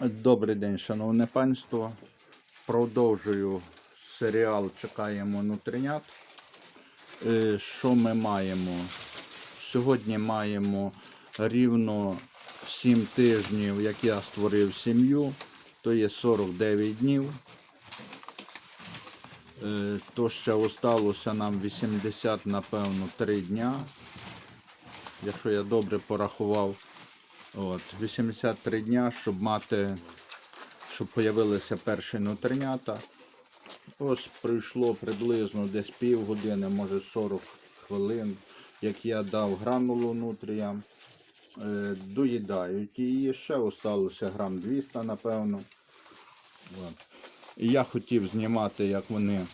Добрий день, шановне панство. Продовжую серіал Чекаємо нутринят. Е, Що ми маємо? Сьогодні маємо рівно 7 тижнів, як я створив сім'ю, то є 49 днів. Е, То ще осталося нам 80, напевно, 3 дня. Якщо я добре порахував, От, 83 дня, щоб мати, щоб появилися перші нутринята. Ось пройшло приблизно десь півгодини, може 40 хвилин, як я дав гранулу нутріям. Е, доїдають її, ще осталося грам 200, напевно. От. І я хотів знімати, як вони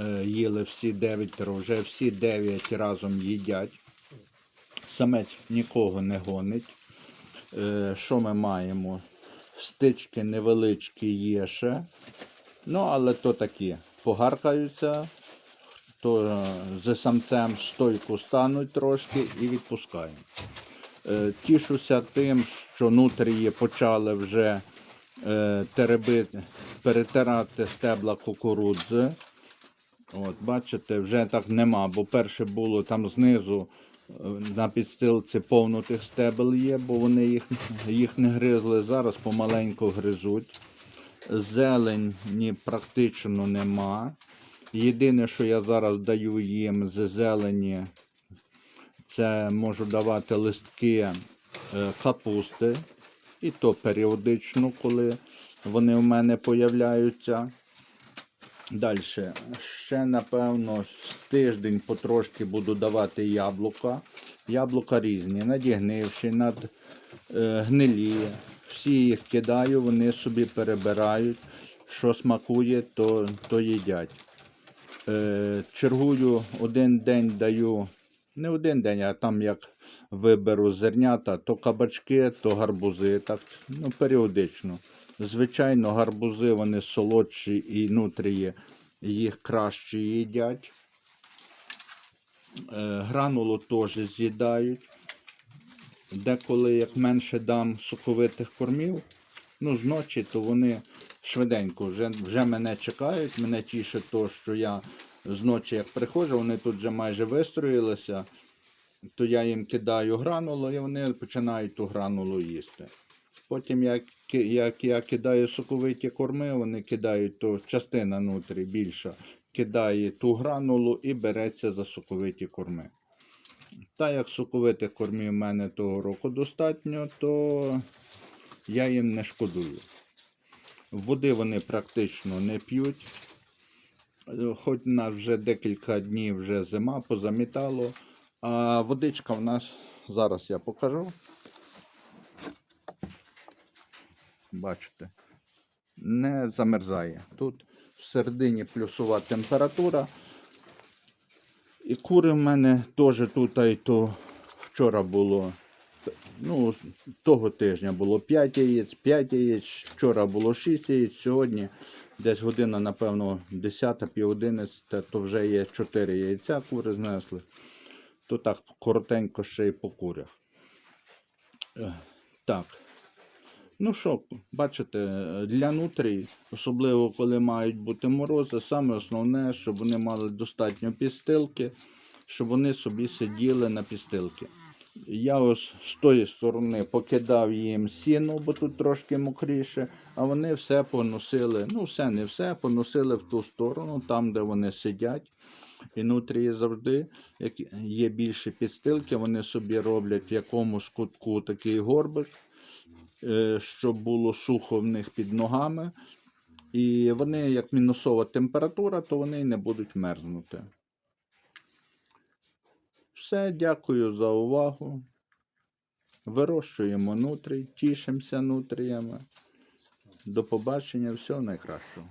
е, їли всі 9, вже всі 9 разом їдять. Самець нікого не гонить. Е, Що ми маємо? Стички невеличкі є ще. Ну, але то такі. Погаркаються, то е, з самцем стойку стануть трошки і відпускаємо. Е, Тішуся тим, що нутрії почали вже теребити, перетирати стебла кукурудзи. От, бачите, вже так нема, бо перше було там знизу на підстилці повно тих стебел є, бо вони їх, їх не гризли. Зараз помаленьку гризуть. Зелені практично нема. Єдине, що я зараз даю їм з зелені, це можу давати листки е, капусти. І то періодично, коли вони в мене появляються. Далі. Ще, напевно, тиждень потрошки буду давати яблука. Яблука різні, надігнивші, над е, гнилі. Всі їх кидаю, вони собі перебирають. Що смакує, то, то їдять. Е, чергую один день даю, не один день, а там як виберу зернята, то кабачки, то гарбузи. Так, ну, періодично. Звичайно, гарбузи вони солодші і нутрії їх краще їдять. Е, гранулу теж з'їдають. Деколи як менше дам соковитих кормів, ну, зночі, то вони швиденько вже, вже мене чекають. Мене тішить то, що я зночі, як приходжу, вони тут вже майже вистроїлися, то я їм кидаю гранулу і вони починають ту гранулу їсти. Потім, як, як я кидаю соковиті корми, вони кидають то частина нутрі більша, кидає ту гранулу і береться за соковиті корми. Та як соковитих кормів в мене того року достатньо, то я їм не шкодую. Води вони практично не п'ють. Хоч у нас вже декілька днів вже зима позамітало, а водичка в нас зараз я покажу. Бачите, не замерзає. Тут всередині плюсова температура. І кури в мене теж тут, й то вчора було. Ну, того тижня було 5 яєць, 5 яєць, вчора було 6 яєць, сьогодні десь година, напевно, 10, пів 11, то вже є 4 яйця кури знесли. То так коротенько ще й по курях. Е, Так. Ну що, бачите, для нутрій, особливо коли мають бути морози, саме основне, щоб вони мали достатньо підстилки, щоб вони собі сиділи на підстилки. Я ось з тої сторони покидав їм сіно, бо тут трошки мокріше, а вони все поносили, ну все, не все, поносили в ту сторону, там, де вони сидять. І нутрії завжди, як є більше підстилки, вони собі роблять в якомусь кутку такий горбик щоб було сухо в них під ногами. І вони, як мінусова температура, то вони не будуть мерзнути. Все, дякую за увагу. Вирощуємо нутрій, тішимося нутріями. До побачення, всього найкращого.